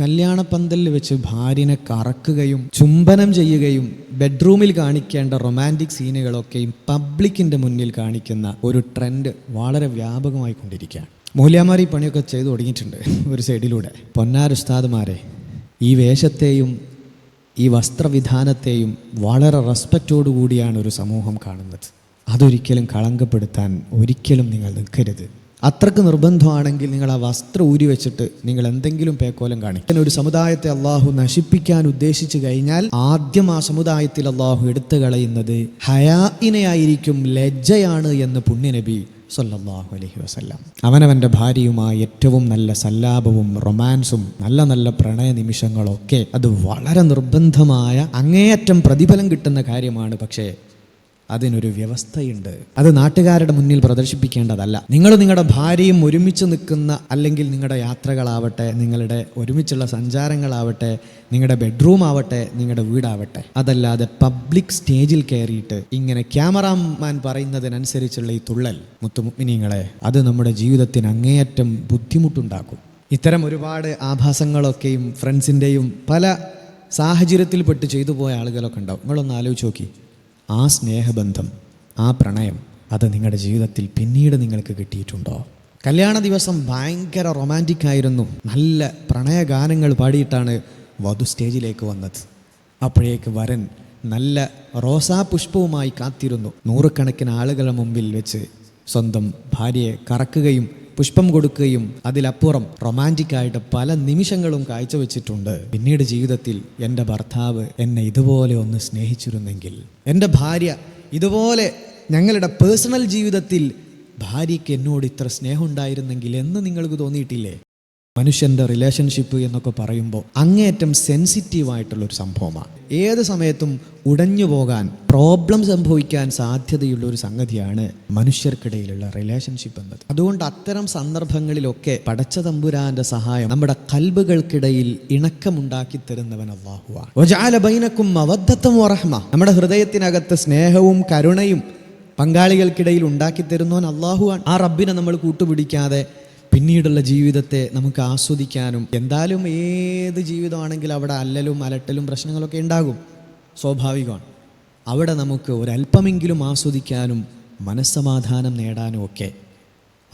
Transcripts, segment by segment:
കല്യാണപ്പന്തലിൽ വെച്ച് ഭാര്യനെ കറക്കുകയും ചുംബനം ചെയ്യുകയും ബെഡ്റൂമിൽ കാണിക്കേണ്ട റൊമാന്റിക് സീനുകളൊക്കെയും പബ്ലിക്കിന്റെ മുന്നിൽ കാണിക്കുന്ന ഒരു ട്രെൻഡ് വളരെ വ്യാപകമായി കൊണ്ടിരിക്കുകയാണ്. മൂല്യാമാർ ഈ പണിയൊക്കെ ചെയ്തു തുടങ്ങിയിട്ടുണ്ട് ഒരു സൈഡിലൂടെ. പൊന്നാരുസ്താദുമാരെ ഈ വേഷത്തെയും ഈ വസ്ത്രവിധാനത്തെയും വളരെ റെസ്പെക്റ്റോടു കൂടിയാണ് ഒരു സമൂഹം കാണുന്നത്. അതൊരിക്കലും കളങ്കപ്പെടുത്താൻ ഒരിക്കലും നിങ്ങൾ നിൽക്കരുത്. അത്രയ്ക്ക് നിർബന്ധമാണെങ്കിൽ നിങ്ങൾ ആ വസ്ത്രം ഊരി വെച്ചിട്ട് നിങ്ങൾ എന്തെങ്കിലും പേക്കോലം കാണിക്കും. ഒരു സമുദായത്തെ അള്ളാഹു നശിപ്പിക്കാൻ ഉദ്ദേശിച്ചു കഴിഞ്ഞാൽ ആദ്യം ആ സമുദായത്തിൽ അള്ളാഹു എടുത്തു കളയുന്നത് ഹയാഇനെയായിരിക്കും ലജ്ജയാണ് എന്ന് പുണ്യനബി സല്ലാഹു അലഹി വസല്ലം. അവനവന്റെ ഭാര്യയുമായി ഏറ്റവും നല്ല സല്ലാപവും റൊമാൻസും നല്ല നല്ല പ്രണയ നിമിഷങ്ങളൊക്കെ. അത് വളരെ നിർബന്ധമായ അങ്ങേയറ്റം പ്രതിഫലം കിട്ടുന്ന കാര്യമാണ്. പക്ഷേ അതിനൊരു വ്യവസ്ഥയുണ്ട്. അത് നാട്ടുകാരുടെ മുന്നിൽ പ്രദർശിപ്പിക്കേണ്ടതല്ല. നിങ്ങൾ നിങ്ങളുടെ ഭാര്യയും ഒരുമിച്ച് നിൽക്കുന്ന അല്ലെങ്കിൽ നിങ്ങളുടെ യാത്രകളാവട്ടെ നിങ്ങളുടെ ഒരുമിച്ചുള്ള സഞ്ചാരങ്ങളാവട്ടെ നിങ്ങളുടെ ബെഡ്റൂം ആവട്ടെ നിങ്ങളുടെ വീടാവട്ടെ. അതല്ലാതെ പബ്ലിക് സ്റ്റേജിൽ കയറിയിട്ട് ഇങ്ങനെ ക്യാമറാമാൻ പറയുന്നതിനനുസരിച്ചുള്ള ഈ തുള്ളൽ മുത്തുമുഗ്മിനിങ്ങളെ അത് നമ്മുടെ ജീവിതത്തിന് അങ്ങേയറ്റം ബുദ്ധിമുട്ടുണ്ടാക്കും. ഇത്തരം ഒരുപാട് ആഭാസങ്ങളൊക്കെയും ഫ്രണ്ട്സിന്റെയും പല സാഹചര്യത്തിൽപ്പെട്ട് ചെയ്തു പോയ ആളുകളൊക്കെ ഉണ്ടാവും. നിങ്ങളൊന്ന് ആലോചിച്ച് നോക്കി. ആ സ്നേഹബന്ധം ആ പ്രണയം അത് നിങ്ങളുടെ ജീവിതത്തിൽ പിന്നീട് നിങ്ങൾക്ക് കിട്ടിയിട്ടുണ്ടോ? കല്യാണ ദിവസം ഭയങ്കര റൊമാന്റിക് ആയിരുന്നു. നല്ല പ്രണയഗാനങ്ങൾ പാടിയിട്ടാണ് വധു സ്റ്റേജിലേക്ക് വന്നത്. അപ്പോഴേക്ക് വരൻ നല്ല റോസാ പുഷ്പവുമായി കാത്തിരുന്നു. നൂറുകണക്കിന് ആളുകളുടെ മുമ്പിൽ വെച്ച് സ്വന്തം ഭാര്യയെ കറക്കുകയും പുഷ്പം കൊടുക്കുകയും അതിലപ്പുറം റൊമാന്റിക് ആയിട്ട് പല നിമിഷങ്ങളും കാഴ്ചവെച്ചിട്ടുണ്ട്. പിന്നീട് ജീവിതത്തിൽ എന്റെ ഭർത്താവ് എന്നെ ഇതുപോലെ ഒന്ന് സ്നേഹിച്ചിരുന്നെങ്കിൽ എന്റെ ഭാര്യ ഇതുപോലെ ഞങ്ങളുടെ പേഴ്സണൽ ജീവിതത്തിൽ ഭാര്യയ്ക്ക് എന്നോട് ഇത്ര സ്നേഹമുണ്ടായിരുന്നെങ്കിൽ എന്ന് നിങ്ങൾക്ക് തോന്നിയിട്ടില്ലേ? മനുഷ്യന്റെ റിലേഷൻഷിപ്പ് എന്നൊക്കെ പറയുമ്പോൾ അങ്ങേയറ്റം സെൻസിറ്റീവ് ആയിട്ടുള്ള ഒരു സംഭവമാണ്. ഏത് സമയത്തും ഉടഞ്ഞു പോകാൻ പ്രോബ്ലം സംഭവിക്കാൻ സാധ്യതയുള്ള ഒരു സംഗതിയാണ് മനുഷ്യർക്കിടയിലുള്ള റിലേഷൻഷിപ്പ് എന്നത്. അതുകൊണ്ട് അത്തരം സന്ദർഭങ്ങളിലൊക്കെ പടച്ച തമ്പുരാന്റെ സഹായം നമ്മുടെ കൽബുകൾക്കിടയിൽ ഇണക്കമുണ്ടാക്കി തരുന്നവൻ അള്ളാഹുവാനക്കും വജഅല ഉറഹ്മ നമ്മുടെ ഹൃദയത്തിനകത്ത് സ്നേഹവും കരുണയും പങ്കാളികൾക്കിടയിൽ ഉണ്ടാക്കി തരുന്നവൻ അള്ളാഹുവാണ് ആ റബ്ബിനെ നമ്മൾ കൂട്ടുപിടിക്കാതെ പിന്നീടുള്ള ജീവിതത്തെ നമുക്ക് ആസ്വദിക്കാനും എന്തായാലും ഏത് ജീവിതമാണെങ്കിൽ അവിടെ അല്ലലും അലട്ടലും പ്രശ്നങ്ങളൊക്കെ ഉണ്ടാകും. സ്വാഭാവികമാണ്. അവിടെ നമുക്ക് ഒരല്പമെങ്കിലും ആസ്വദിക്കാനും മനസ്സമാധാനം നേടാനും ഒക്കെ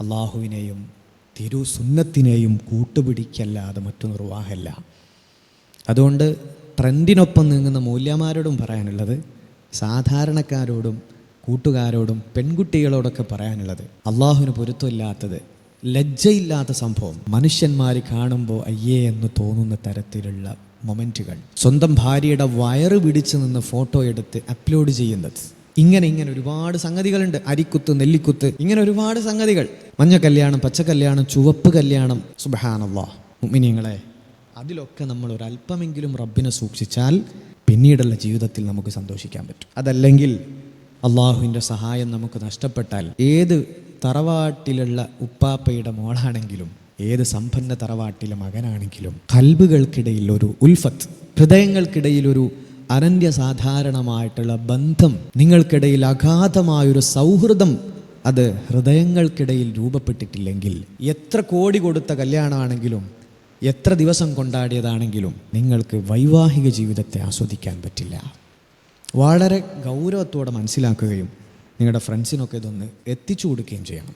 അള്ളാഹുവിനെയും തിരുസുന്നത്തിനെയും കൂട്ടുപിടിക്കല്ലാതെ മറ്റു നിർവാഹമല്ല. അതുകൊണ്ട് ട്രെൻഡിനൊപ്പം നീങ്ങുന്ന മൂല്യമാരോടും പറയാനുള്ളത് സാധാരണക്കാരോടും കൂട്ടുകാരോടും പെൺകുട്ടികളോടൊക്കെ പറയാനുള്ളത് അള്ളാഹുവിന് പൊരുത്തമില്ലാത്തത് ലജ്ജയില്ലാത്ത സംഭവം. മനുഷ്യന്മാർ കാണുമ്പോൾ അയ്യേ എന്ന് തോന്നുന്ന തരത്തിലുള്ള മൊമെന്റുകൾ സ്വന്തം ഭാര്യയുടെ വയറ് പിടിച്ചു നിന്ന് ഫോട്ടോ എടുത്ത് അപ്ലോഡ് ചെയ്യുന്നത്. ഇങ്ങനെ ഇങ്ങനെ ഒരുപാട് സംഗതികളുണ്ട്. അരിക്കുത്ത് നെല്ലിക്കുത്ത് ഇങ്ങനെ ഒരുപാട് സംഗതികൾ. മഞ്ഞ കല്യാണം പച്ച കല്യാണം ചുവപ്പ് കല്യാണം. സുബഹാനല്ലാ. മുമിനിയങ്ങളെ അതിലൊക്കെ നമ്മൾ ഒരല്പമെങ്കിലും റബ്ബിനെ സൂക്ഷിച്ചാൽ പിന്നീടുള്ള ജീവിതത്തിൽ നമുക്ക് സന്തോഷിക്കാൻ പറ്റും. അതല്ലെങ്കിൽ അള്ളാഹുവിന്റെ സഹായം നമുക്ക് നഷ്ടപ്പെട്ടാൽ ഏത് തറവാട്ടിലുള്ള ഉപ്പാപ്പയുടെ മോളാണെങ്കിലും ഏത് സമ്പന്ന തറവാട്ടിലെ മകനാണെങ്കിലും കൽബുകൾക്കിടയിൽ ഒരു ഉൽഫത്ത് ഹൃദയങ്ങൾക്കിടയിൽ ഒരു അനന്യ സാധാരണമായിട്ടുള്ള ബന്ധം നിങ്ങൾക്കിടയിൽ അഗാധമായൊരു സൗഹൃദം അത് ഹൃദയങ്ങൾക്കിടയിൽ രൂപപ്പെട്ടിട്ടില്ലെങ്കിൽ എത്ര കോടി കൊടുത്ത കല്യാണമാണെങ്കിലും എത്ര ദിവസം കൊണ്ടാടിയതാണെങ്കിലും നിങ്ങൾക്ക് വൈവാഹിക ജീവിതത്തെ ആസ്വദിക്കാൻ പറ്റില്ല. വളരെ ഗൗരവത്തോടെ മനസ്സിലാക്കുകയും നിങ്ങളുടെ ഫ്രണ്ട്സിനൊക്കെ ഇതൊന്ന് എത്തിച്ചു കൊടുക്കുകയും ചെയ്യണം.